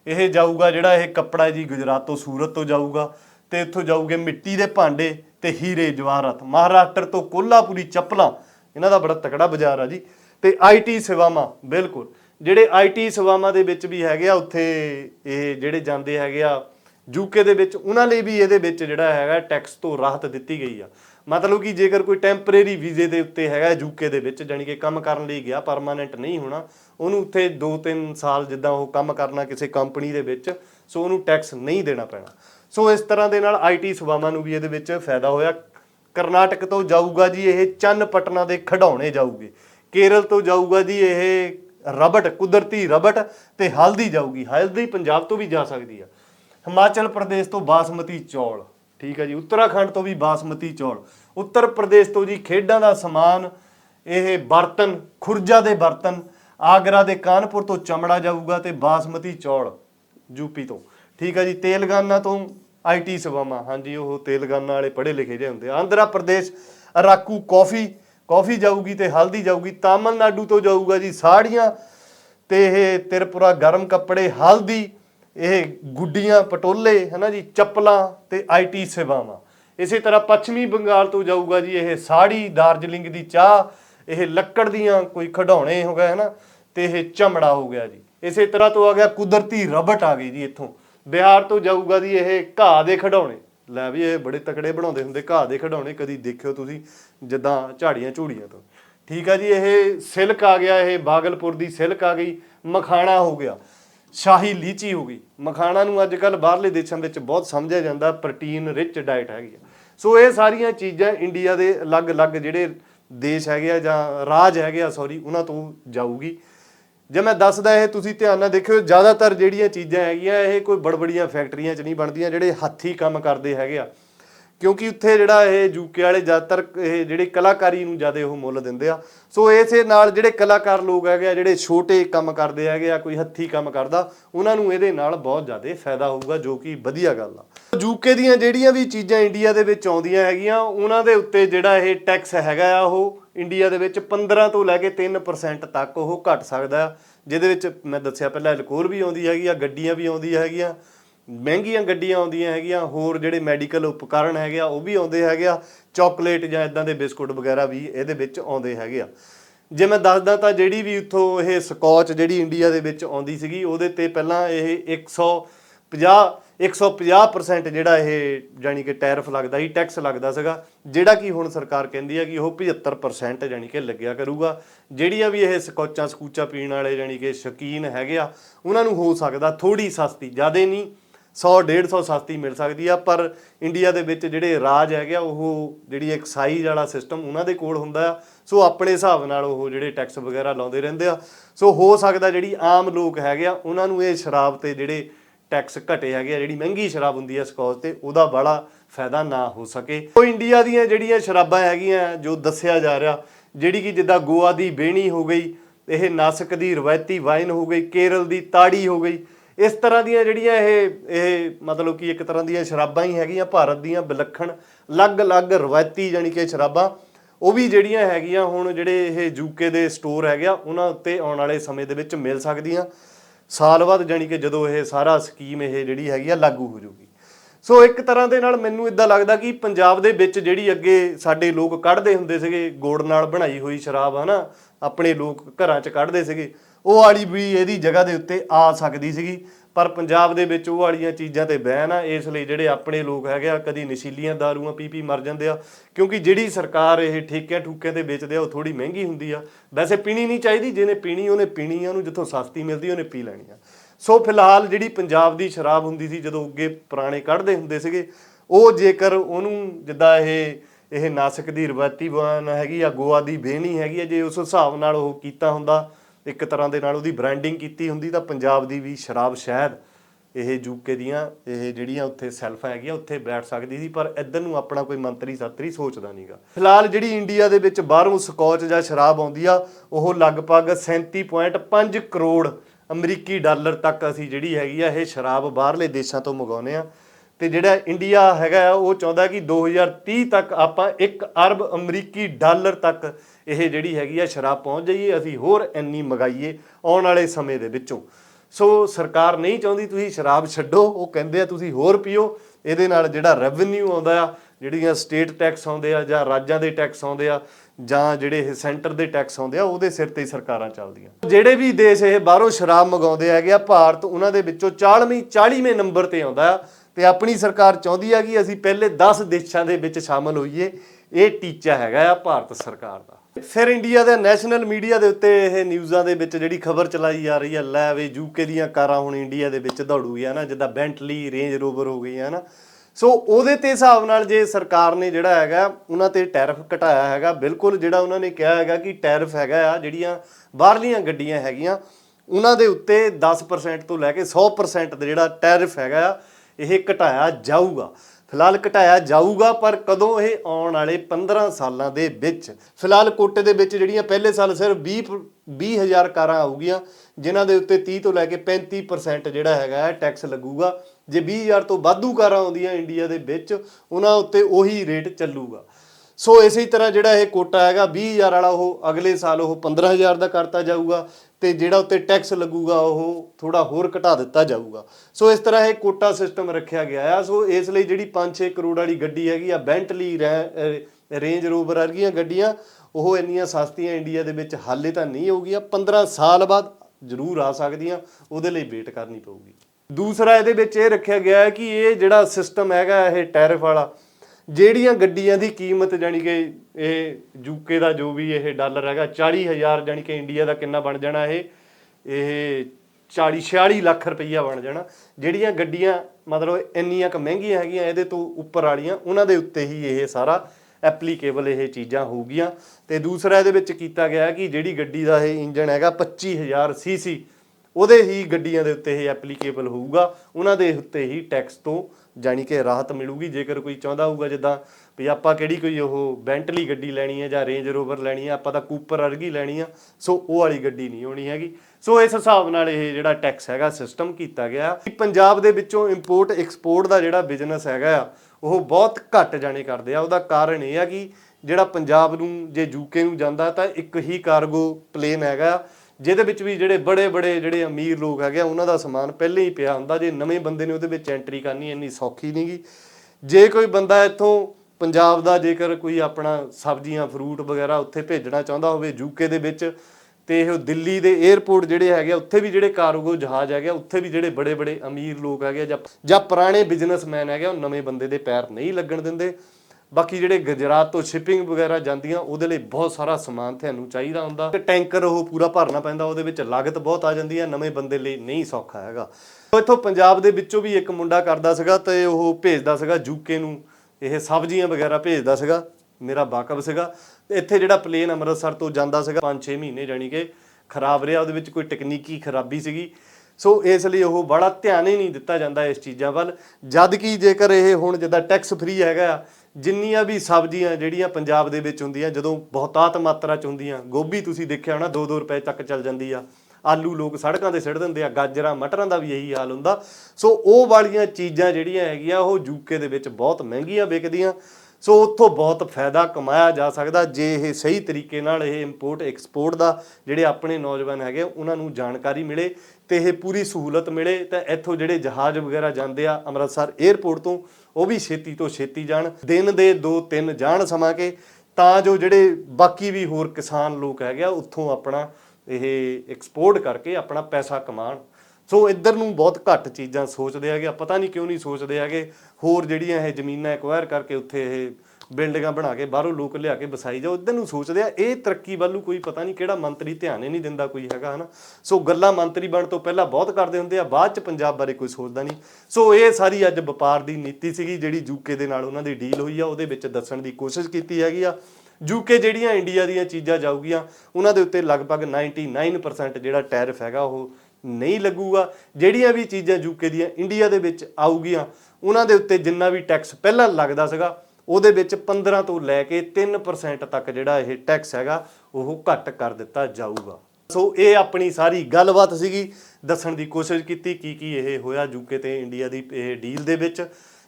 [SPEAKER 1] ਇਹ ਜਾਊਗਾ ਜਿਹੜਾ ਇਹ ਕੱਪੜਾ ਜੀ ਗੁਜਰਾਤ ਤੋਂ ਸੂਰਤ ਤੋਂ ਜਾਊਗਾ ਤੇ ਇੱਥੋਂ ਜਾਊਗੇ ਮਿੱਟੀ ਦੇ ਭਾਂਡੇ ਤੇ ਹੀਰੇ ਜਵਾਹਰਤ ਮਹਾਰਾਸ਼ਟਰ ਤੋਂ ਕੋਲਾਪੁਰੀ ਚੱਪਲਾਂ, ਇਹਨਾਂ ਦਾ ਬੜਾ ਤਕੜਾ ਬਾਜ਼ਾਰ ਆ ਜੀ। ਤੇ ਆਈਟੀ ਸੇਵਾਵਾਂ, ਬਿਲਕੁਲ। ਜਿਹੜੇ ਆਈਟੀ ਸੇਵਾਵਾਂ ਦੇ ਵਿੱਚ ਵੀ ਹੈਗੇ ਆ, ਉੱਥੇ ਇਹ ਜਿਹੜੇ ਜਾਂਦੇ ਹੈਗੇ ਆ ਯੂਕੇ ਦੇ ਵਿੱਚ, ਉਹਨਾਂ ਲਈ ਵੀ ਇਹਦੇ ਵਿੱਚ ਜਿਹੜਾ ਹੈਗਾ ਟੈਕਸ ਤੋਂ ਰਾਹਤ ਦਿੱਤੀ ਗਈ ਆ। ਮਤਲਬ ਕਿ ਜੇਕਰ ਕੋਈ ਟੈਂਪਰੇਰੀ ਵੀਜ਼ੇ ਦੇ ਉੱਤੇ ਹੈਗਾ ਯੂਕੇ ਦੇ ਵਿੱਚ ਜਾਨੀ ਕਿ ਕੰਮ ਕਰਨ ਲਈ ਗਿਆ ਪਰਮਾਨੈਂਟ ਨਹੀਂ ਹੋਣਾ, ਉਹਨੂੰ ਉੱਥੇ 2-3 ਸਾਲ ਜਿੱਦਾਂ ਉਹ ਕੰਮ ਕਰਨਾ ਕਿਸੇ ਕੰਪਨੀ ਦੇ ਵਿੱਚ, ਸੋ ਉਹਨੂੰ ਟੈਕਸ ਨਹੀਂ ਦੇਣਾ ਪੈਣਾ। ਸੋ ਇਸ ਤਰ੍ਹਾਂ ਦੇ ਨਾਲ ਆਈਟੀ ਸੇਵਾਵਾਂ ਨੂੰ ਵੀ ਇਹਦੇ ਵਿੱਚ ਫਾਇਦਾ ਹੋਇਆ। ਕਰਨਾਟਕ ਤੋਂ ਜਾਊਗਾ ਜੀ ਇਹ ਚੰਨ ਪਟਨਾ ਦੇ ਖਡਾਉਣੇ ਜਾਊਗੇ। ਕੇਰਲ ਤੋਂ ਜਾਊਗਾ ਜੀ ਇਹ ਰਬਟ ਕੁਦਰਤੀ ਰਬਟ ਤੇ ਹਲਦੀ ਜਾਊਗੀ। ਹਲਦੀ ਪੰਜਾਬ ਤੋਂ ਵੀ ਜਾ ਸਕਦੀ ਆ। ਹਿਮਾਚਲ ਪ੍ਰਦੇਸ਼ ਤੋਂ ਬਾਸਮਤੀ ਚੌਲ। ਠੀਕ ਹੈ ਜੀ। ਉੱਤਰਾਖੰਡ ਤੋਂ ਵੀ ਬਾਸਮਤੀ ਚੌਲ। ਉੱਤਰ ਪ੍ਰਦੇਸ਼ ਤੋਂ ਜੀ ਖੇਡਾਂ ਦਾ ਸਮਾਨ, ਇਹ ਬਰਤਨ, ਖੁਰਜਾ ਦੇ ਬਰਤਨ, ਆਗਰਾ ਦੇ ਕਾਨਪੁਰ ਤੋਂ ਚਮੜਾ ਜਾਊਗਾ ਤੇ ਬਾਸਮਤੀ ਚੌਲ ਯੂਪੀ ਤੋਂ। ਠੀਕ ਹੈ ਜੀ, ਤੇਲੰਗਾਨਾ ਤੋਂ ਆਈਟੀ ਸੇਵਾਵਾਂ ਹਾਂਜੀ, ਉਹ ਤੇਲੰਗਾਨਾ ਵਾਲੇ ਪੜ੍ਹੇ ਲਿਖੇ ਜਿਹੇ ਹੁੰਦੇ ਆਂਧਰਾ ਪ੍ਰਦੇਸ਼ ਅਰਾਕੂ ਕਾਫੀ ਕਾਫੀ ਜਾਊਗੀ ਤੇ ਹਲਦੀ ਜਾਊਗੀ, ਤਾਮਿਲਨਾਡੂ ਤੋਂ ਜਾਊਗਾ ਜੀ ਸਾੜੀਆਂ ਤੇ ਇਹ ਤ੍ਰਿਪੁਰਾ ਗਰਮ ਕੱਪੜੇ, ਹਲਦੀ ਇਹ ਗੁੱਡੀਆਂ, ਪਟੋਲੇ, ਹਨਾ ਜੀ, ਚੱਪਲਾਂ ਤੇ ਆਈਟੀ ਸੇਵਾਵਾਂ। ਇਸੇ ਤਰ੍ਹਾਂ ਪੱਛਮੀ ਬੰਗਾਲ ਤੋਂ ਜਾਊਗਾ ਜੀ ਇਹ ਸਾੜੀ, ਦਾਰਜਲਿੰਗ ਦੀ ਚਾਹ, ਇਹ ਲੱਕੜ ਦੀਆਂ ਕੋਈ ਖਡਾਉਣੇ ਹੋ ਗਏ, ਹਨਾ, ਤੇ ਇਹ ਚਮੜਾ ਹੋ ਗਿਆ ਜੀ। ਇਸੇ ਤਰ੍ਹਾਂ ਤੋਂ ਆ ਗਿਆ ਕੁਦਰਤੀ ਰਬਟ ਆ ਗਈ ਜੀ ਇੱਥੋਂ। ਬਿਹਾਰ ਤੋਂ ਜਾਊਗਾ ਜੀ ਇਹ ਘਾਹ ਦੇ ਖਡਾਉਣੇ ਲੈ ਵੀ ਇਹ ਬੜੇ ਤਕੜੇ ਬਣਾਉਂਦੇ ਹੁੰਦੇ, ਘਾਹ ਦੇ ਖਡਾਉਣੇ ਕਦੀ ਦੇਖਿਓ ਤੁਸੀਂ, ਜਿੱਦਾਂ ਝਾੜੀਆਂ ਝੂੜੀਆਂ ਤੋਂ। ਠੀਕ ਆ ਜੀ, ਇਹ ਸਿਲਕ ਆ ਗਿਆ, ਇਹ ਬਾਗਲਪੁਰ ਦੀ ਸਿਲਕ ਆ ਗਈ, ਮਖਾਣਾ ਹੋ ਗਿਆ। ਸ਼ਾਹੀ ਲੀਚੀ ਹੋ ਗਈ। ਮਖਾਣਾ ਨੂੰ ਅੱਜ ਕੱਲ ਬਾਹਰਲੇ ਦੇਸ਼ਾਂ ਵਿੱਚ ਬਹੁਤ ਸਮਝਿਆ ਜਾਂਦਾ, ਪ੍ਰੋਟੀਨ ਰਿਚ ਡਾਈਟ ਹੈਗੀ ਆ। ਸੋ ਇਹ ਸਾਰੀਆਂ ਚੀਜ਼ਾਂ ਇੰਡੀਆ ਦੇ ਅਲੱਗ-ਅਲੱਗ ਜਿਹੜੇ ਦੇਸ਼ ਹੈਗੇ ਆ ਜਾਂ ਰਾਜ ਹੈਗੇ ਆ ਸੌਰੀ ਉਹਨਾਂ ਤੋਂ ਜਾਊਗੀ। ਜੇ ਮੈਂ ਦੱਸਦਾ ਇਹ, ਤੁਸੀਂ ਧਿਆਨ ਨਾਲ ਦੇਖਿਓ, ਜ਼ਿਆਦਾਤਰ ਜਿਹੜੀਆਂ ਚੀਜ਼ਾਂ ਹੈਗੀਆਂ, ਇਹ ਕੋਈ ਬੜਬੜੀਆਂ ਫੈਕਟਰੀਆਂ 'ਚ ਨਹੀਂ ਬਣਦੀਆਂ, ਜਿਹੜੇ ਹੱਥੀ ਕੰਮ ਕਰਦੇ ਹੈਗੇ ਆ। ਕਿਉਂਕਿ ਉੱਥੇ ਜਿਹੜਾ ਇਹ ਯੂਕੇ ਵਾਲੇ ਜ਼ਿਆਦਾਤਰ ਇਹ ਜਿਹੜੇ ਕਲਾਕਾਰੀ ਨੂੰ ਜ਼ਿਆਦਾ ਉਹ ਮੁੱਲ ਦਿੰਦੇ ਆ। ਸੋ ਇਸੇ ਨਾਲ ਜਿਹੜੇ ਕਲਾਕਾਰ ਲੋਕ ਹੈਗੇ ਆ, ਜਿਹੜੇ ਛੋਟੇ ਕੰਮ ਕਰਦੇ ਹੈਗੇ ਆ, ਕੋਈ ਹੱਥੀ ਕੰਮ ਕਰਦਾ, ਉਹਨਾਂ ਨੂੰ ਇਹਦੇ ਨਾਲ ਬਹੁਤ ਜ਼ਿਆਦਾ ਫਾਇਦਾ ਹੋਊਗਾ, ਜੋ ਕਿ ਵਧੀਆ ਗੱਲ ਆ। ਯੂਕੇ ਦੀਆਂ ਜਿਹੜੀਆਂ ਵੀ ਚੀਜ਼ਾਂ ਇੰਡੀਆ ਦੇ ਵਿੱਚ ਆਉਂਦੀਆਂ ਹੈਗੀਆਂ, ਉਹਨਾਂ ਦੇ ਉੱਤੇ ਜਿਹੜਾ ਇਹ ਟੈਕਸ ਹੈਗਾ ਆ, ਉਹ ਇੰਡੀਆ ਦੇ ਵਿੱਚ 15 ਤੋਂ ਲੈ ਕੇ 3% ਤੱਕ ਉਹ ਘਟ ਸਕਦਾ। ਆ ਜਿਹਦੇ ਵਿੱਚ ਮੈਂ ਦੱਸਿਆ ਪਹਿਲਾਂ ਅਲਕੋਹਲ ਵੀ ਆਉਂਦੀ ਹੈਗੀ ਆ, ਗੱਡੀਆਂ ਵੀ ਆਉਂਦੀਆਂ ਹੈਗੀਆਂ ਮਹਿੰਗੀਆਂ ਗੱਡੀਆਂ ਆਉਂਦੀਆਂ ਹੈਗੀਆਂ, ਹੋਰ ਜਿਹੜੇ ਮੈਡੀਕਲ ਉਪਕਰਨ ਹੈਗੇ ਆ, ਉਹ ਵੀ ਆਉਂਦੇ ਹੈਗੇ ਆ। ਚਾਕਲੇਟ ਜਾਂ ਇਦਾਂ ਦੇ ਬਿਸਕੁਟ ਵਗੈਰਾ ਵੀ ਇਹਦੇ ਵਿੱਚ ਆਉਂਦੇ ਹੈਗੇ ਆ। ਜੇ ਮੈਂ ਦੱਸਦਾ ਤਾਂ ਜਿਹੜੀ ਵੀ ਉੱਥੋਂ ਇਹ ਸਕੌਚ ਜਿਹੜੀ ਇੰਡੀਆ ਦੇ ਵਿੱਚ ਆਉਂਦੀ ਸੀਗੀ, ਉਹਦੇ ਤੇ ਪਹਿਲਾਂ ਇਹ 150 150% ਜਿਹੜਾ ਇਹ ਜਾਨੀ ਕਿ ਟੈਰਿਫ ਲੱਗਦਾ ਸੀ ਟੈਕਸ ਲੱਗਦਾ ਸੀਗਾ। ਜਿਹੜਾ ਕਿ ਹੁਣ ਸਰਕਾਰ ਕਹਿੰਦੀ ਹੈ ਕਿ ਉਹ 75% ਜਾਨੀ ਕਿ ਲੱਗਿਆ ਕਰੂਗਾ। ਜਿਹੜੀਆਂ ਵੀ ਇਹ ਸਕੌਚਾਂ ਸਕੂਚਾ ਪੀਣ ਵਾਲੇ ਜਾਨੀ ਕਿ ਸ਼ੌਕੀਨ ਹੈਗੇ ਆ, ਉਹਨਾਂ ਨੂੰ ਹੋ ਸਕਦਾ ਥੋੜੀ ਸਸਤੀ, ਜ਼ਿਆਦੇ ਨਹੀਂ। 100 150 ਸਸਤੀ ਮਿਲ ਸਕਦੀ ਆ, ਪਰ ਇੰਡੀਆ ਦੇ ਵਿੱਚ ਜਿਹੜੇ ਰਾਜ ਹੈਗੇ ਆ, ਉਹ ਜਿਹੜੀ ਐਕਸਾਈਜ਼ ਵਾਲਾ ਸਿਸਟਮ ਉਹਨਾਂ ਦੇ ਕੋਲ ਹੁੰਦਾ ਆ। ਸੋ ਆਪਣੇ ਹਿਸਾਬ ਨਾਲ ਉਹ ਜਿਹੜੇ ਟੈਕਸ ਵਗੈਰਾ ਲਾਉਂਦੇ ਰਹਿੰਦੇ ਆ। ਸੋ ਹੋ ਸਕਦਾ ਜਿਹੜੀ ਆਮ ਲੋਕ ਹੈਗੇ ਆ, ਉਹਨਾਂ ਨੂੰ ਇਹ ਸ਼ਰਾਬ ਤੇ ਜਿਹੜੇ ਟੈਕਸ ਘਟੇ ਹੈਗੇ ਆ, ਜਿਹੜੀ ਮਹਿੰਗੀ ਸ਼ਰਾਬ ਹੁੰਦੀ ਆ ਸਕੌਚ ਤੇ, ਉਹਦਾ ਬੜਾ ਫਾਇਦਾ ਨਾ ਹੋ ਸਕੇ। ਉਹ ਇੰਡੀਆ ਦੀਆਂ ਜਿਹੜੀਆਂ ਸ਼ਰਾਬਾਂ ਹੈਗੀਆਂ ਜੋ ਦੱਸਿਆ ਜਾ ਰਿਹਾ, ਜਿਹੜੀ ਕਿ ਜਿੱਦਾਂ ਗੋਆ ਦੀ ਬੇਣੀ ਹੋ ਗਈ, ਇਹ ਨਾਸਕ ਦੀ ਰਵਾਇਤੀ ਵਾਈਨ ਹੋ ਗਈ, ਕੇਰਲ ਦੀ ਤਾੜੀ ਹੋ ਗਈ ਇਸ ਤਰ੍ਹਾਂ ਦੀਆਂ ਜਿਹੜੀਆਂ ਇਹ ਇਹ ਮਤਲਬ ਕਿ ਇੱਕ ਤਰ੍ਹਾਂ ਦੀਆਂ ਸ਼ਰਾਬਾਂ ਹੀ ਹੈਗੀਆਂ ਭਾਰਤ ਦੀਆਂ ਵਿਲੱਖਣ, ਅਲੱਗ-ਅਲੱਗ ਰਵਾਇਤੀ ਜਾਨੀ ਕਿ ਸ਼ਰਾਬਾਂ, ਉਹ ਵੀ ਜਿਹੜੀਆਂ ਹੈਗੀਆਂ ਹੁਣ ਜਿਹੜੇ ਇਹ ਯੂਕੇ ਦੇ ਸਟੋਰ ਹੈਗੇ ਆ, ਉਹਨਾਂ ਉੱਤੇ ਆਉਣ ਵਾਲੇ ਸਮੇਂ ਦੇ ਵਿੱਚ ਮਿਲ ਸਕਦੀਆਂ। ਸਾਲ ਬਾਅਦ ਜਾਨੀ ਕਿ ਜਦੋਂ ਇਹ ਸਾਰਾ ਸਕੀਮ ਇਹ ਜਿਹੜੀ ਹੈਗੀ ਆ, ਲਾਗੂ ਹੋ ਜਾਊਗੀ। ਸੋ ਇੱਕ ਤਰ੍ਹਾਂ ਦੇ ਨਾਲ ਮੈਨੂੰ ਇਦਾਂ ਲੱਗਦਾ ਕਿ ਪੰਜਾਬ ਦੇ ਵਿੱਚ ਜਿਹੜੀ ਅੱਗੇ ਸਾਡੇ ਲੋਕ ਕੱਢਦੇ ਹੁੰਦੇ ਸੀਗੇ, ਗੋੜ ਨਾਲ ਬਣਾਈ ਹੋਈ ਸ਼ਰਾਬ, ਹਨਾ? ਆਪਣੇ ਲੋਕ ਘਰਾਂ 'ਚ ਕੱਢਦੇ ਸੀਗੇ। ਉਹ ਵਾਲੀ ਵੀ ਇਹਦੀ ਜਗ੍ਹਾ ਦੇ ਉੱਤੇ ਆ ਸਕਦੀ ਸੀਗੀ, ਪਰ ਪੰਜਾਬ ਦੇ ਵਿੱਚ ਉਹ ਵਾਲੀਆਂ ਚੀਜ਼ਾਂ ਤੇ ਬੈਨ ਆ, ਇਸ ਲਈ ਜਿਹੜੇ ਆਪਣੇ ਲੋਕ ਹੈਗੇ ਆ, ਕਦੀ ਨਸ਼ੀਲੀਆਂ ਦਾਰੂਆਂ ਪੀ ਪੀ ਮਰ ਜਾਂਦੇ ਆ, ਕਿਉਂਕਿ ਜਿਹੜੀ ਸਰਕਾਰ ਇਹ ਠੇਕਿਆਂ ਠੂਕਿਆਂ ਤੇ ਵੇਚਦੇ ਆ, ਉਹ ਥੋੜੀ ਮਹਿੰਗੀ ਹੁੰਦੀ ਆ। ਵੈਸੇ ਪੀਣੀ ਨਹੀਂ ਚਾਹੀਦੀ, ਜਿਹਨੇ ਪੀਣੀ ਉਹਨੇ ਪੀਣੀ ਆ ਉਹਨੂੰ ਜਿੱਥੋਂ ਸਸਤੀ ਮਿਲਦੀ ਉਹਨੇ ਪੀ ਲੈਣੀ ਆ। ਸੋ ਫਿਲਹਾਲ ਜਿਹੜੀ ਪੰਜਾਬ ਦੀ ਸ਼ਰਾਬ ਹੁੰਦੀ ਸੀ, ਜਦੋਂ ਅੱਗੇ ਪੁਰਾਣੇ ਕੱਢਦੇ ਹੁੰਦੇ ਸੀਗੇ, ਉਹ ਜੇਕਰ ਉਹਨੂੰ ਜਿੱਦਾਂ ਇਹ ਇਹ ਨਾਸਿਕ ਦੀ ਰਵਾਇਤੀ ਬਣ ਹੈਗੀ ਆ, ਗੋਆ ਦੀ ਬੇਣੀ ਹੈਗੀ ਆ, ਜੇ ਉਸ ਹਿਸਾਬ ਨਾਲ ਉਹ ਕੀਤਾ ਹੁੰਦਾ ਇੱਕ ਤਰ੍ਹਾਂ ਦੇ ਨਾਲ ਉਹਦੀ ਬ੍ਰਾਂਡਿੰਗ ਕੀਤੀ ਹੁੰਦੀ, ਤਾਂ ਪੰਜਾਬ ਦੀ ਵੀ ਸ਼ਰਾਬ ਸ਼ਾਇਦ ਇਹ ਯੂਕੇ ਦੀਆਂ, ਇਹ ਜਿਹੜੀਆਂ ਉੱਥੇ ਸੈਲਫ ਹੈਗੀਆਂ, ਉੱਥੇ ਬੈਠ ਸਕਦੀ ਸੀ, ਪਰ ਇੱਧਰ ਨੂੰ ਆਪਣਾ ਕੋਈ ਮੰਤਰੀ ਸਾਤਰੀ ਸੋਚਦਾ ਨਹੀਂਗਾ ਫਿਲਹਾਲ ਜਿਹੜੀ ਇੰਡੀਆ ਦੇ ਵਿੱਚ ਬਾਹਰੋਂ ਸਕੌਚ ਜਾਂ ਸ਼ਰਾਬ ਆਉਂਦੀ ਆ, ਉਹ ਲਗਭਗ 37.5 ਕਰੋੜ ਅਮਰੀਕੀ ਡਾਲਰ ਤੱਕ ਅਸੀਂ ਜਿਹੜੀ ਹੈਗੀ ਆ, ਇਹ ਸ਼ਰਾਬ ਬਾਹਰਲੇ ਦੇਸ਼ਾਂ ਤੋਂ ਮੰਗਾਉਂਦੇ ਆ। ਤੇ ਜਿਹੜਾ ਇੰਡੀਆ ਹੈਗਾ ਉਹ ਚਾਹੁੰਦਾ ਕਿ 2030 ਤੱਕ ਆਪਾਂ 1 ਅਰਬ ਅਮਰੀਕੀ ਡਾਲਰ ਤੱਕ ਇਹ ਜਿਹੜੀ ਹੈਗੀ ਆ ਸ਼ਰਾਬ ਪਹੁੰਚ ਜਾਈਏ, ਅਸੀਂ ਹੋਰ ਇੰਨੀ ਮੰਗਾਈਏ ਆਉਣ ਵਾਲੇ ਸਮੇਂ ਦੇ ਵਿੱਚੋਂ। ਸੋ ਸਰਕਾਰ ਨਹੀਂ ਚਾਹੁੰਦੀ ਤੁਸੀਂ ਸ਼ਰਾਬ ਛੱਡੋ, ਉਹ ਕਹਿੰਦੇ ਆ ਤੁਸੀਂ ਹੋਰ ਪੀਓ। ਇਹਦੇ ਨਾਲ ਜਿਹੜਾ ਰੈਵਨਿਊ ਆਉਂਦਾ ਆ, ਜਿਹੜੀਆਂ ਸਟੇਟ ਟੈਕਸ ਆਉਂਦੇ ਆ ਜਾਂ ਰਾਜਾਂ ਦੇ ਟੈਕਸ ਆਉਂਦੇ ਆ ਜਾਂ ਜਿਹੜੇ ਇਹ ਸੈਂਟਰ ਦੇ ਟੈਕਸ ਆਉਂਦੇ ਆ, ਉਹਦੇ ਸਿਰ ਤੇ ਹੀ ਸਰਕਾਰਾਂ ਚੱਲਦੀਆਂ। ਜਿਹੜੇ ਵੀ ਦੇਸ਼ ਇਹ ਬਾਹਰੋਂ ਸ਼ਰਾਬ ਮੰਗਾਉਂਦੇ ਹੈਗੇ ਆ, ਭਾਰਤ ਉਹਨਾਂ ਦੇ ਵਿੱਚੋਂ 40ਵੀਂ 40ਵੇਂ ਨੰਬਰ ਤੇ ਆਉਂਦਾ ਆ। ਤੇ ਆਪਣੀ ਸਰਕਾਰ ਚਾਹੁੰਦੀ ਆ ਕਿ ਅਸੀਂ ਪਹਿਲੇ 10 ਦੇਸ਼ਾਂ ਦੇ ਵਿੱਚ ਸ਼ਾਮਲ ਹੋਈਏ। ਇਹ ਟੀਚਾ ਹੈਗਾ ਆ ਭਾਰਤ ਸਰਕਾਰ ਦਾ। ਫਿਰ ਇੰਡੀਆ ਦੇ ਨੈਸ਼ਨਲ ਮੀਡੀਆ ਦੇ ਉੱਤੇ ਇਹ ਨਿਊਜ਼ਾਂ ਦੇ ਵਿੱਚ ਜਿਹੜੀ ਖਬਰ ਚਲਾਈ ਜਾ ਰਹੀ ਹੈ, ਲੈ ਵੇ ਯੂਕੇ ਦੀਆਂ ਕਾਰਾਂ ਹੁਣ ਇੰਡੀਆ ਦੇ ਵਿੱਚ ਦੌੜੂਗੀਆਂ ਨਾ, ਜਿੱਦਾਂ ਬੈਂਟਲੀ, ਰੇਂਜ ਰੋਵਰ ਹੋ ਗਈ, ਹੈ ਨਾ। ਸੋ ਉਹਦੇ ਤੇ ਹਿਸਾਬ ਨਾਲ ਜੇ ਸਰਕਾਰ ਨੇ ਜਿਹੜਾ ਹੈਗਾ, ਉਹਨਾਂ ਤੇ ਟੈਰਿਫ ਘਟਾਇਆ ਹੈਗਾ, ਬਿਲਕੁਲ ਜਿਹੜਾ ਉਹਨਾਂ ਨੇ ਕਿਹਾ ਹੈਗਾ ਕਿ ਟੈਰਿਫ ਹੈਗਾ ਆ, ਜਿਹੜੀਆਂ ਬਾਹਰਲੀਆਂ ਗੱਡੀਆਂ ਹੈਗੀਆਂ, ਉਹਨਾਂ ਦੇ ਉੱਤੇ 10% ਤੋਂ ਲੈ ਕੇ 100% ਦਾ ਜਿਹੜਾ ਟੈਰਿਫ ਹੈਗਾ ਆ, ਇਹ ਘਟਾਇਆ ਜਾਊਗਾ। ਫਿਲਹਾਲ ਘਟਾਇਆ ਜਾਊਗਾ, ਪਰ ਕਦੋਂ ਇਹ ਆਉਣ ਵਾਲੇ 15 ਸਾਲਾਂ ਦੇ ਵਿੱਚ? ਫਿਲਹਾਲ ਕੋਟੇ ਦੇ ਵਿੱਚ ਜਿਹੜੀਆਂ ਪਹਿਲੇ ਸਾਲ ਸਿਰਫ 20 20000 ਕਾਰਾਂ ਆਊਗੀਆਂ, ਜਿਨ੍ਹਾਂ ਦੇ ਉੱਤੇ 30 ਤੋਂ ਲੈ ਕੇ 35% ਜਿਹੜਾ ਹੈਗਾ ਹੈ ਟੈਕਸ ਲੱਗੂਗਾ। ਜੇ 20000 ਤੋਂ ਵਾਧੂ ਕਾਰਾਂ ਆਉਂਦੀਆਂ ਇੰਡੀਆ ਦੇ ਵਿੱਚ, ਉਹਨਾਂ ਉੱਤੇ ਉਹੀ ਰੇਟ ਚੱਲੂਗਾ। ਸੋ ਇਸੇ ਤਰ੍ਹਾਂ ਜਿਹੜਾ ਇਹ ਕੋਟਾ ਹੈਗਾ 20000 ਵਾਲਾ ਉਹ ਅਗਲੇ ਸਾਲ ਉਹ 15000 ਦਾ ਕਰਤਾ ਜਾਊਗਾ ਤੇ ਜਿਹੜਾ ਉੱਤੇ ਟੈਕਸ ਲੱਗੂਗਾ ਉਹ ਥੋੜਾ ਹੋਰ ਘਟਾ ਦਿੱਤਾ ਜਾਊਗਾ। ਸੋ ਇਸ ਤਰ੍ਹਾਂ ਇਹ ਕੋਟਾ ਸਿਸਟਮ ਰੱਖਿਆ ਗਿਆ ਆ। ਸੋ ਇਸ ਲਈ ਜਿਹੜੀ 5-6 ਕਰੋੜ ਵਾਲੀ ਗੱਡੀ ਹੈਗੀ ਆ ਬੈਂਟਲੀ ਰੇਂਜ ਰੋਵਰ ਵਰਗੀਆਂ ਗੱਡੀਆਂ, ਉਹ ਇੰਨੀਆਂ ਸਸਤੀਆਂ ਇੰਡੀਆ ਦੇ ਵਿੱਚ ਹਾਲੇ ਤਾਂ ਨਹੀਂ ਹੋਊਗੀਆਂ 15 ਸਾਲ ਬਾਅਦ ਜ਼ਰੂਰ ਆ ਸਕਦੀਆਂ, ਉਹਦੇ ਲਈ ਵੇਟ ਕਰਨੀ ਪਊਗੀ। ਦੂਸਰਾ ਇਹਦੇ ਵਿੱਚ ਇਹ ਰੱਖਿਆ ਗਿਆ ਹੈ ਕਿ ਇਹ ਜਿਹੜਾ ਸਿਸਟਮ ਹੈਗਾ, ਇਹ ਟੈਰਿਫ ਵਾਲਾ ਜਿਹੜੀਆਂ ਗੱਡੀਆਂ ਦੀ ਕੀਮਤ ਜਾਨੀ ਕਿ ਇਹ ਯੂਕੇ ਦਾ ਜੋ ਵੀ ਇਹ ਡਾਲਰ ਹੈਗਾ 40000 ਜਾਨੀ ਕਿ ਇੰਡੀਆ ਦਾ ਕਿੰਨਾ ਬਣ ਜਾਣਾ ਇਹ ਇਹ 40 46 ਲੱਖ ਰੁਪਈਆ ਬਣ ਜਾਣਾ। ਜਿਹੜੀਆਂ ਗੱਡੀਆਂ ਮਤਲਬ ਇੰਨੀਆਂ ਕ ਮਹਿੰਗੀਆਂ ਹੈਗੀਆਂ ਇਹਦੇ ਤੋਂ ਉੱਪਰ ਵਾਲੀਆਂ, ਉਹਨਾਂ ਦੇ ਉੱਤੇ ਹੀ ਇਹ ਸਾਰਾ ਐਪਲੀਕੇਬਲ ਇਹ ਚੀਜ਼ਾਂ ਹੋਊਗੀਆਂ। ਤੇ ਦੂਸਰਾ ਇਹਦੇ ਵਿੱਚ ਕੀਤਾ ਗਿਆ ਕਿ ਜਿਹੜੀ ਗੱਡੀ ਦਾ ਇਹ ਇੰਜਨ ਹੈਗਾ 25000 ਸੀਸੀ ਉਹਦੇ ਹੀ ਗੱਡੀਆਂ ਦੇ ਉੱਤੇ ਇਹ ਐਪਲੀਕੇਬਲ ਹੋਊਗਾ। ਉਹਨਾਂ ਦੇ ਉੱਤੇ ਹੀ ਟੈਕਸ ਤੋਂ ਜਾਣੀ ਕਿ ਰਾਹਤ ਮਿਲੂਗੀ। ਜੇਕਰ ਕੋਈ ਚਾਹੁੰਦਾ ਹੋਊਗਾ ਜਿੱਦਾਂ ਵੀ ਆਪਾਂ ਕਿਹੜੀ ਕੋਈ ਉਹ ਬੈਂਟਲੀ ਗੱਡੀ ਲੈਣੀ ਹੈ ਜਾਂ ਰੇਂਜ ਰੋਵਰ ਲੈਣੀ ਹੈ, ਆਪਾਂ ਤਾਂ ਕੂਪਰ ਵਰਗੀ ਲੈਣੀ ਆ। ਸੋ ਉਹ ਵਾਲੀ ਗੱਡੀ ਨਹੀਂ ਹੋਣੀ ਹੈਗੀ। ਸੋ ਇਸ ਹਿਸਾਬ ਨਾਲ ਇਹ ਜਿਹੜਾ ਟੈਕਸ ਹੈਗਾ ਸਿਸਟਮ ਕੀਤਾ ਗਿਆ। ਪੰਜਾਬ ਦੇ ਵਿੱਚੋਂ ਇੰਪੋਰਟ ਐਕਸਪੋਰਟ ਦਾ ਜਿਹੜਾ ਬਿਜ਼ਨਸ ਹੈਗਾ ਆ, ਉਹ ਬਹੁਤ ਘੱਟ ਜਾਣੇ ਕਰਦੇ ਆ। ਉਹਦਾ ਕਾਰਨ ਇਹ ਆ ਕਿ ਜਿਹੜਾ ਪੰਜਾਬ ਨੂੰ, ਜੇ ਯੂਕੇ ਨੂੰ ਜਾਂਦਾ ਤਾਂ ਇੱਕ ਹੀ ਕਾਰਗੋ ਪਲੇਨ ਹੈਗਾ। ਜਿਹਦੇ ਵਿੱਚ ਵੀ ਜਿਹੜੇ ਬੜੇ ਬੜੇ ਜਿਹੜੇ ਅਮੀਰ ਲੋਕ ਹੈਗੇ ਆ, ਉਹਨਾਂ ਦਾ ਸਮਾਨ ਪਹਿਲੇ ਹੀ ਪਿਆ ਹੁੰਦਾ ਜੇ ਨਵੇਂ ਬੰਦੇ ਨੇ ਉਹਦੇ ਵਿੱਚ ਐਂਟਰੀ ਕਰਨੀ ਇੰਨੀ ਸੌਖੀ ਨਹੀਂਗੀ ਜੇ ਕੋਈ ਬੰਦਾ ਇੱਥੋਂ ਪੰਜਾਬ ਦਾ ਜੇਕਰ ਕੋਈ ਆਪਣਾ ਸਬਜ਼ੀਆਂ ਫਰੂਟ ਵਗੈਰਾ ਉੱਥੇ ਭੇਜਣਾ ਚਾਹੁੰਦਾ ਹੋਵੇ ਯੂਕੇ ਦੇ ਵਿੱਚ ਤੇ ਇਹ ਦਿੱਲੀ ਦੇ 에ਅਰਪੋਰਟ ਜਿਹੜੇ ਹੈਗੇ ਆ, ਉੱਥੇ ਵੀ ਜਿਹੜੇ ਕਾਰਗੋ ਜਹਾਜ਼ ਹੈਗੇ ਆ, ਉੱਥੇ ਵੀ ਜਿਹੜੇ ਬੜੇ ਬੜੇ ਅਮੀਰ ਲੋਕ ਹੈਗੇ ਆ ਜਾਂ ਪੁਰਾਣੇ ਬਿਜ਼ਨਸਮੈਨ ਹੈਗੇ ਉਹ ਨਵੇਂ ਬੰਦੇ ਦੇ ਪੈਰ ਨਹੀਂ ਲੱਗਣ ਦਿੰਦੇ। ਬਾਕੀ ਜਿਹੜੇ ਗੁਜਰਾਤ ਤੋਂ ਸ਼ਿਪਿੰਗ ਵਗੈਰਾ ਜਾਂਦੀਆਂ, ਉਹਦੇ ਲਈ ਬਹੁਤ ਸਾਰਾ ਸਮਾਨ ਤੁਹਾਨੂੰ ਚਾਹੀਦਾ ਹੁੰਦਾ। ਤੇ ਟੈਂਕਰ ਉਹ ਪੂਰਾ ਭਰਨਾ ਪੈਂਦਾ, ਉਹਦੇ ਵਿੱਚ ਲਾਗਤ ਬਹੁਤ ਆ ਜਾਂਦੀ ਹੈ, ਨਵੇਂ ਬੰਦੇ ਲਈ ਨਹੀਂ ਸੌਖਾ ਹੈਗਾ। ਸੋ ਇੱਥੋਂ ਪੰਜਾਬ ਦੇ ਵਿੱਚੋਂ ਵੀ ਇੱਕ ਮੁੰਡਾ ਕਰਦਾ ਸੀਗਾ ਤੇ ਉਹ ਭੇਜਦਾ ਸੀਗਾ ਯੂਕੇ ਨੂੰ। ਇਹ ਸਬਜ਼ੀਆਂ ਵਗੈਰਾ ਭੇਜਦਾ ਸੀਗਾ, ਮੇਰਾ ਵਾਕਬ ਸੀਗਾ। ਇੱਥੇ ਜਿਹੜਾ ਪਲੇਨ ਅੰਮ੍ਰਿਤਸਰ ਤੋਂ ਜਾਂਦਾ ਸੀਗਾ 5-6 ਮਹੀਨੇ ਜਾਣੀ ਕਿ ਖਰਾਬ ਰਿਹਾ, ਉਹਦੇ ਵਿੱਚ ਕੋਈ ਤਕਨੀਕੀ ਖਰਾਬੀ ਸੀਗੀ। ਸੋ ਇਸ ਲਈ ਉਹ ਬੜਾ ਧਿਆਨ ਹੀ ਨਹੀਂ ਦਿੱਤਾ ਜਾਂਦਾ ਇਸ ਚੀਜ਼ਾਂ ਵੱਲ। ਜਦ ਕਿ ਜੇਕਰ ਇਹ ਹੁਣ ਜਿੱਦਾਂ ਟੈਕਸ ਫ੍ਰੀ ਹੈਗਾ ਆ ਜਿੰਨੀਆਂ ਵੀ ਸਬਜ਼ੀਆਂ ਜਿਹੜੀਆਂ ਪੰਜਾਬ ਦੇ ਵਿੱਚ ਹੁੰਦੀਆਂ, ਜਦੋਂ ਬਹੁਤਾਤ ਮਾਤਰਾ ਚ ਹੁੰਦੀਆਂ, ਗੋਭੀ ਤੁਸੀਂ ਦੇਖਿਆ ਹੋਣਾ 2-2 ਰੁਪਏ ਤੱਕ ਚੱਲ ਜਾਂਦੀ ਆ। ਆਲੂ ਲੋਕ ਸੜਕਾਂ ਤੇ ਸਿੱਟ ਦਿੰਦੇ ਆ, ਗਾਜਰਾਂ, ਮਟਰਾਂ ਦਾ ਵੀ ਇਹੀ ਹਾਲ ਹੁੰਦਾ। ਸੋ ਉਹ ਵਾਲੀਆਂ ਚੀਜ਼ਾਂ ਜਿਹੜੀਆਂ ਹੈਗੀਆਂ, ਉਹ ਯੂਕੇ ਦੇ ਵਿੱਚ ਬਹੁਤ ਮਹਿੰਗੀਆਂ ਵਿਕਦੀਆਂ। ਸੋ ਉੱਥੋਂ ਬਹੁਤ ਫਾਇਦਾ ਕਮਾਇਆ ਜਾ ਸਕਦਾ ਜੇ ਇਹ ਸਹੀ ਤਰੀਕੇ ਨਾਲ ਇਹ ਇੰਪੋਰਟ ਐਕਸਪੋਰਟ ਦਾ ਜਿਹੜੇ ਆਪਣੇ ਨੌਜਵਾਨ ਹੈਗੇ ਉਹਨਾਂ ਨੂੰ ਜਾਣਕਾਰੀ ਮਿਲੇ ਤੇ ਇਹ ਪੂਰੀ ਸਹੂਲਤ ਮਿਲੇ ਤਾਂ ਇੱਥੋਂ ਜਿਹੜੇ ਜਹਾਜ਼ ਵਗੈਰਾ ਜਾਂਦੇ ਆ ਅੰਮ੍ਰਿਤਸਰ 에ਅਰਪੋਰਟ ਤੋਂ, ਉਹ ਵੀ ਛੇਤੀ ਤੋਂ ਛੇਤੀ ਜਾਣ, ਦਿਨ ਦੇ 2-3 ਜਾਣ ਸਮਾਂ ਕੇ, ਤਾਂ ਜੋ ਜਿਹੜੇ ਬਾਕੀ ਵੀ ਹੋਰ ਕਿਸਾਨ ਲੋਕ ਹੈਗੇ ਆ, ਉੱਥੋਂ ਆਪਣਾ ਇਹ ਐਕਸਪੋਰਟ ਕਰਕੇ ਆਪਣਾ ਪੈਸਾ ਕਮਾਣ। ਸੋ ਇੱਧਰ ਨੂੰ ਬਹੁਤ ਘੱਟ ਚੀਜ਼ਾਂ ਸੋਚਦੇ ਹੈਗੇ ਆ, ਪਤਾ ਨਹੀਂ ਕਿਉਂ ਨਹੀਂ ਸੋਚਦੇ ਹੈਗੇ ਹੋਰ ਜਿਹੜੀਆਂ ਇਹ ਜ਼ਮੀਨਾਂ ਐਕਵਾਇਰ ਕਰਕੇ ਉੱਥੇ ਇਹ ਬਿਲਡਿੰਗਾਂ ਬਣਾ ਕੇ ਬਾਹਰੋਂ ਲੋਕ ਲਿਆ ਕੇ ਵਸਾਈ ਜਾਓ ਇੱਧਰ ਨੂੰ ਸੋਚਦੇ ਆ ਇਹ ਤਰੱਕੀ ਵੱਲ ਨੂੰ ਕੋਈ ਪਤਾ ਨਹੀਂ ਕਿਹੜਾ ਮੰਤਰੀ ਧਿਆਨ ਹੀ ਨਹੀਂ ਦਿੰਦਾ ਕੋਈ ਹੈਗਾ ਹਨਾ? ਸੋ ਗੱਲਾਂ ਮੰਤਰੀ ਬਣ ਤੋਂ ਪਹਿਲਾਂ ਬਹੁਤ ਕਰਦੇ ਹੁੰਦੇ ਆ ਬਾਅਦ ਚ ਪੰਜਾਬ ਬਾਰੇ ਕੋਈ ਸੋਚਦਾ ਨਹੀਂ। ਸੋ ਇਹ ਸਾਰੀ ਅੱਜ ਵਪਾਰ ਦੀ ਨੀਤੀ ਸੀਗੀ ਜਿਹੜੀ ਯੂਕੇ ਦੇ ਨਾਲ ਉਹਨਾਂ ਦੀ ਡੀਲ ਹੋਈ ਆ ਉਹਦੇ ਵਿੱਚ ਦੱਸਣ ਦੀ ਕੋਸ਼ਿਸ਼ ਕੀਤੀ ਹੈਗੀ ਆ। ਯੂਕੇ ਜਿਹੜੀਆਂ ਇੰਡੀਆ ਦੀਆਂ ਚੀਜ਼ਾਂ ਜਾਊਗੀਆਂ ਉਹਨਾਂ ਦੇ ਉੱਤੇ ਲਗਭਗ 99% ਜਿਹੜਾ ਟੈਰਿਫ ਹੈਗਾ ਉਹ ਨਹੀਂ ਲੱਗੂਗਾ। ਜਿਹੜੀਆਂ ਵੀ ਚੀਜ਼ਾਂ ਯੂਕੇ ਦੀਆਂ, ਇੰਡੀਆ ਦੇ ਵਿੱਚ ਆਊਗੀਆਂ, ਉਹਨਾਂ ਦੇ ਉੱਤੇ ਜਿੰਨਾ ਵੀ ਟੈਕਸ ਪਹਿਲਾਂ ਲੱਗਦਾ ਸੀਗਾ, ਉਹਦੇ ਵਿੱਚ 15 ਤੋਂ ਲੈ ਕੇ 3% ਤੱਕ ਜਿਹੜਾ ਇਹ ਟੈਕਸ ਹੈਗਾ, ਉਹ ਘੱਟ ਕਰ ਦਿੱਤਾ ਜਾਊਗਾ। ਸੋ ਇਹ ਆਪਣੀ ਸਾਰੀ ਗੱਲਬਾਤ ਸੀਗੀ। ਦੱਸਣ ਦੀ ਕੋਸ਼ਿਸ਼ ਕੀਤੀ ਕੀ ਕੀ ਇਹ ਹੋਇਆ ਯੂਕੇ ਤੇ ਇੰਡੀਆ ਦੀ ਇਹ ਡੀਲ ਦੇ ਵਿੱਚ।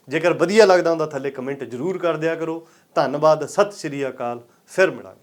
[SPEAKER 1] ਜੇਕਰ ਵਧੀਆ ਲੱਗਦਾ ਹੁੰਦਾ ਥੱਲੇ ਕਮੈਂਟ ਜ਼ਰੂਰ ਕਰ ਦਿਆ ਕਰੋ। ਧੰਨਵਾਦ, ਸਤਿ ਸ਼੍ਰੀ ਅਕਾਲ, ਫਿਰ ਮਿਲਾਂਗੇ।